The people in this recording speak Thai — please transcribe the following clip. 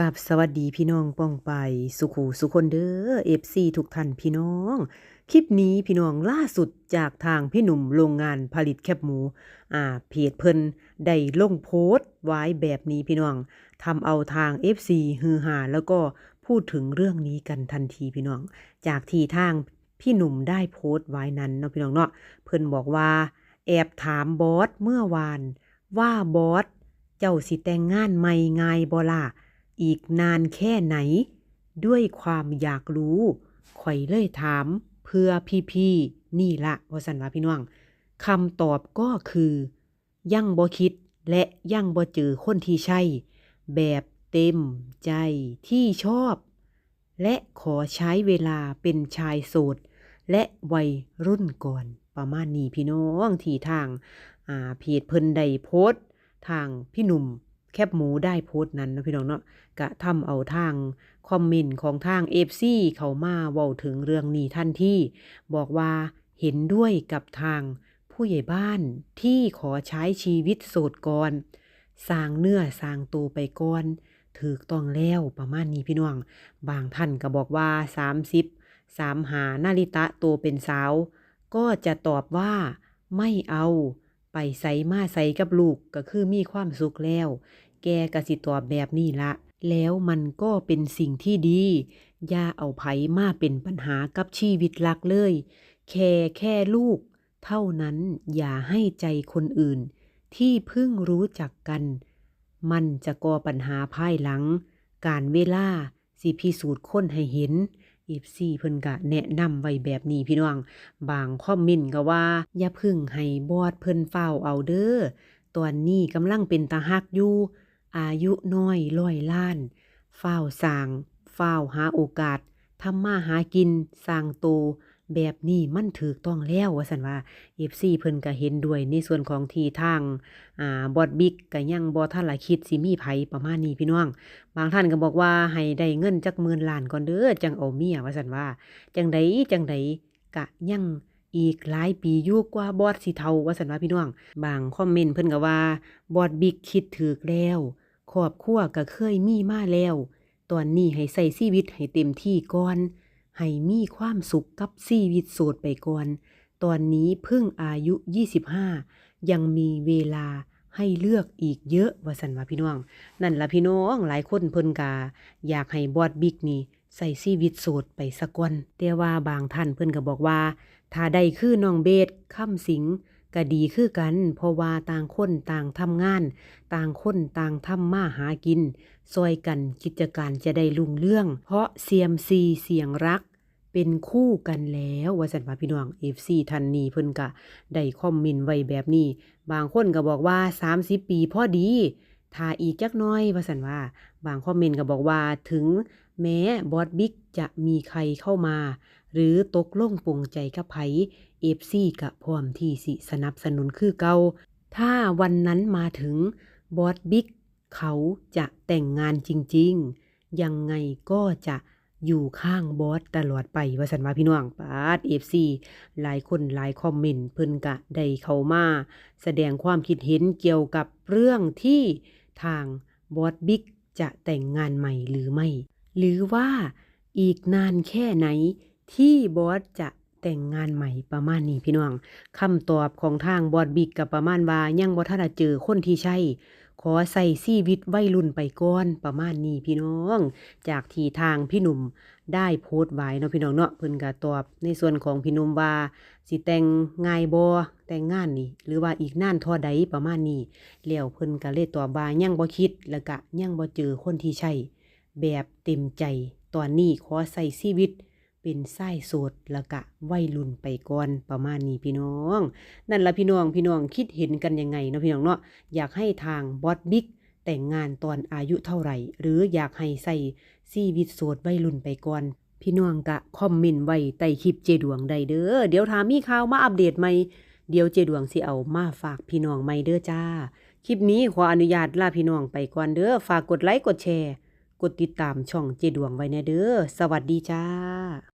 กับสวัสดีพี่น้องป้องไป สุขูสุคนเด้อเอฟซีทุกท่านพี่น้อง คลิปนี้พี่น้องล่าสุดจากทางพี่หนุ่มโรงงานผลิตแคบหมู อ่าเพจเพิ่นได้ลงโพสต์ไว้แบบนี้พี่น้องทำเอาทาง FC ฮือฮาแล้วก็พูดถึงเรื่องนี้กันทันทีพี่น้อง จากที่ทางพี่หนุ่มได้โพสต์ไว้นั้นเนาะพี่น้องเนาะเพิ่นบอกว่า แอบถามบอสเมื่อวาน ว่าบอสเจ้าสิแต่งงานใหม่ไงบ่ล่ะ อีกนานแค่ไหน ด้วยความอยากรู้ข่อยเลยถาม เพื่อพี่ๆนี่ละว่าสันว่าพี่น้องคำตอบก็คือ ยั่งบ่คิดและยั่งบ่เจอคนที่ใช่ แบบเต็มใจที่ชอบ และขอใช้เวลาเป็นชายโสด และวัยรุ่นก่อน ประมาณนี้พี่น้องที่ทาง อ่าเพจเพิ่นได้โพสต์ทางพี่หนุ่ม แคบหมูได้โพสต์นั้นนะพี่น้องเนาะกะทำเอาทางคอมเมนต์ของทางเอฟซีเขามาเว้าถึงเรื่องนี้ทันที่บอกว่าเห็นด้วยกับทางผู้ใหญ่บ้านที่ขอใช้ชีวิตโสดก่อนสร้างเนื้อสร้างตัวไปก่อนถูกต้องแล้วประมาณนี้พี่น้อง บางท่านก็บอกว่า 30สามหานาริตะตัวเป็นสาว ก็จะตอบว่าไม่เอา ไปใส่มาใส่กับลูกก็คือมีความสุขแล้ว แกกสิตอบแบบนี้ละ แล้วมันก็เป็นสิ่งที่ดี อย่าเอาไผมาเป็นปัญหากับชีวิตรักเลย แค่แค่ลูก เท่านั้นอย่าให้ใจคนอื่น ที่เพิ่งรู้จักกัน มันจะก่อปัญหาภายหลัง การเวลาสิพิสูจน์คนให้เห็นอีฟซีเพิ่นก็แนะนำไว้แบบนี้พี่น้อง บางคอมเมนต์ก็ว่า อย่าพึ่งให้บอดเพิ่นเฝ้าเอาเด้อตอนนี้กำลังเป็นตาฮักอยู่ อายุน้อยร้อยล้านเฝ้าสร้างเฝ้าหาโอกาสทำมาหากินสร้างโตวแบบนี้มันถูกต้องแล้วว่าสันว่า FC เพิ่นก็เห็นด้วยในส่วนของทีทางอ่าบอดบิ๊กก็ยังบ่ทันละคิดสิมีไผประมาณนี้พี่น้อง บางท่านก็บอกว่าให้ได้เงินจักหมื่นล้านก่อนเด้อจังเอาเมียว่าสันว่า จังใดจังใดกะยังอีกหลายปีอยู่กว่าบอดสิเฒ่าว่าสันว่าพี่น้อง บางคอมเมนต์เพิ่นก็ว่าบอดบิ๊กคิดถูกแล้ว ครอบครัวก็เคยมีมาแล้ว ตอนนี้ให้ใส่ชีวิตให้เต็มที่ก่อน ให้มีความสุขกับชีวิตโสดไปก่อน ตอนนี้เพิ่งอายุ 25 ยังมีเวลาให้เลือกอีกเยอะว่าสันว่าพี่น้อง นั่นละพี่น้องหลายคนเพิ่นกาอยากให้บอดบิ๊กนี่ใส่ชีวิตโสดไปสักวันแต่ว่าบางท่านเพิ่นก็บอกว่า ถ้าได้คือน้องเบสค่ำสิง ก็ดีคือกัน เพราะว่าต่างคนต่างทำงาน ต่างคนต่างทำมาหากินซอยกันกิจการจะได้รุ่งเรื่อง เพราะเซียมซีเสียงรัก เป็นคู่กันแล้วว่าสันว่าพี่น้อง FC ทันนีเพิ่นก็ได้คอมเมนต์ไว้แบบนี้ บางคนก็บอกว่า 30 ปีพอดีถ้าอีกจักน้อยว่าสันว่า บางคอมเมนต์ก็บอกว่าถึง แม้บอสบิ๊กจะมีใครเข้ามา หรือตกล่งปลงใจกับไผเอฟซีกะพร้อมที่สิสนับสนุนคือเก่าถ้าวันนั้นมาถึงบอสบิ๊กเขาจะแต่งงานจริง ๆ ยังไงก็จะอยู่ข้างบอสตลอดไปว่าสันว่าพี่น้องปาดเอฟซีหลายคนหลายคอมเมนต์เพิ่นกะได้เข้ามา แสดงความคิดเห็นเกี่ยวกับเรื่องที่ทางบอสบิ๊กจะแต่งงานใหม่หรือไม่ หรือว่าอีกนานแค่ไหนที่บอสจะแต่งงานใหม่ประมาณนี้พี่น้องคำตอบของทางบอสบิ๊กกับประมาณว่ายังบ่ทันเจอคนที่ใช่ ขอใส่ชีวิตวัยรุ่นไปก่อนประมาณนี้พี่น้อง จากที่ทางพี่หนุ่มได้โพสต์ไว้เนาะพี่น้องเนาะเพิ่นก็ตอบในส่วนของพี่หนุ่มว่าสิแต่งงายบ่แต่งงานนี่ หรือว่าอีกนานท่าใดประมาณนี้แล้วเพิ่นก็เลยตอบว่ายังบ่คิดแล้วก็ยังบ่เจอคนที่ใช่ แบบเต็มใจ ตอนนี้ขอใส่ชีวิต เป็นไส้โสดล้วก็วัยรุ่นไปก่อนประมาณนี้พี่น้อง นั่นละพี่น้องพี่น้องคิดเห็นกันยังไงเนาะพี่น้องเนาะอยากให้ทางบอสบิ๊กแต่งงานตอนอายุเท่าไหร่ หรืออยากให้ใส่ชีวิตโสดวัยรุ่นไปก่อน พี่น้องกะคอมเมนต์ไว้ใต้คลิปเจดวงได้เด้อเดี๋ยวถามีข่าวมาอัปเดตใหม่เดี๋ยวเจดวงสิเอามาฝากพี่น้องใหม่เด้อจ้า คลิปนี้ขออนุญาตลาพี่น้องไปก่อนเด้อฝากกดไลค์กดแชร์ กดติดตามช่องเจดวงไว้แน่เด้อ สวัสดีจ้า